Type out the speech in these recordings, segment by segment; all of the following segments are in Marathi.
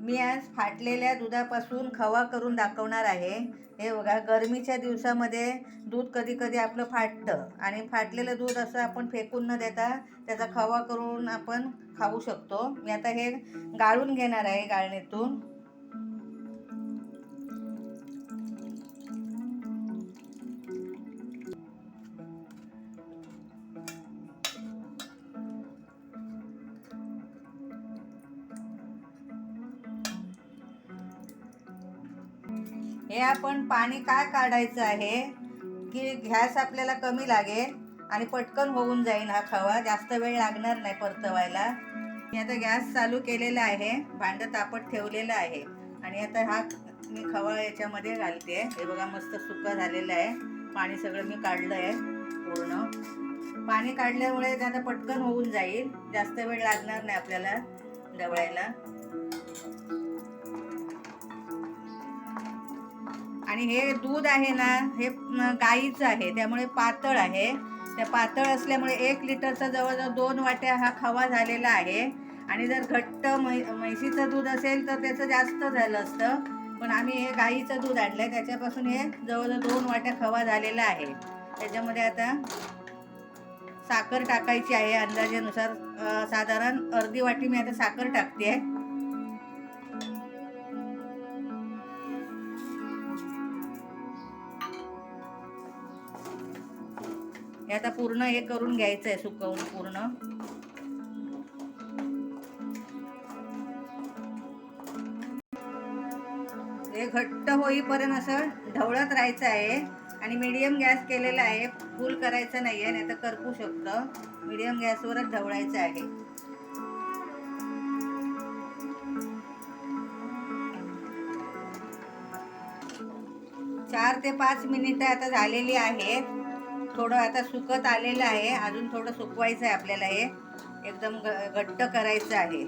मी आज फाटलेल्या दुधापासून खवा करून दाखवणार आहे. हे बघा गरमीच्या दिवसामध्ये दूध कधी कधी आपलं फाटतं आणि फाटलेलं दूध असं आपण फेकून न देता त्याचा खवा करून आपण खाऊ शकतो. मी आता हे गाळून घेणार आहे गाळणीतून. हे आपण पाणी काय काढायचं आहे? की गॅस आपल्याला कमी लागेल आणि पटकन होऊन जाईल हा खवा. जास्त वेळ लागणार नाही परतवायला. मी आता गॅस चालू केलेला आहे. भांडं तापत ठेवलेलं आहे. आणि आता हा मी खवा याच्यामध्ये घालते. हे बघा मस्त सुका झालेलं आहे. पाणी सगळं मी काढलं आहे पूर्ण. पाणी काढल्यामुळे ते आता पटकन होऊन जाईल. जास्त वेळ लागणार नाही आपल्याला ढवळायला आणि हे दूध आहे ना हे गाईचं आहे त्यामुळे पातळ आहे. त्या पातळ असल्यामुळे एक लिटरचा जवळजवळ दोन वाट्या हा खवा झालेला आहे. आणि जर घट्ट म्है म्हैशीचं दूध असेल तर त्याचं जास्त झालं असतं. पण आम्ही हे गाईचं दूध आणलं आहे त्याच्यापासून हे जवळजवळ दोन वाट्या खवा झालेला आहे. त्याच्यामध्ये आता साखर टाकायची आहे अंदाजेनुसार. साधारण अर्धी वाटी मी आता साखर टाकते आहे हे आता पूर्ण हे करून घ्यायचं आहे सुकवून पूर्ण. हे घट्ट होईपर्यंत असं ढवळत राहायचं आहे आणि मीडियम गॅस केलेला आहे. फुल करायचं नाही आहे नाही तर करपू शकतं. मीडियम गॅसवरच ढवळायचं आहे. चार ते पाच मिनिटं आता झालेली आहेत. थोडं आता सुकत आलेलं आहे. अजून थोडं सुकवायचं आहे आपल्याला हे. एकदम ग- घट्ट करायचं आहे.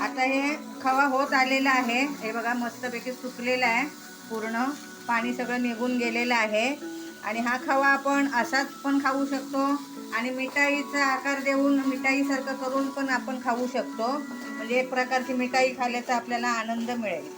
आता हे खवा होत आलेला आहे. हे बघा मस्तपैकी सुकलेला आहे. पूर्ण पाणी सगळं निघून गेलेलं आहे. आणि हा खवा आपण असाच पण खाऊ शकतो. आणि मिठाईचा आकार देऊन मिठाईसारखं करून पण आपण खाऊ शकतो. म्हणजे एक प्रकारची मिठाई खाल्ल्याचा आपल्याला आनंद मिळेल.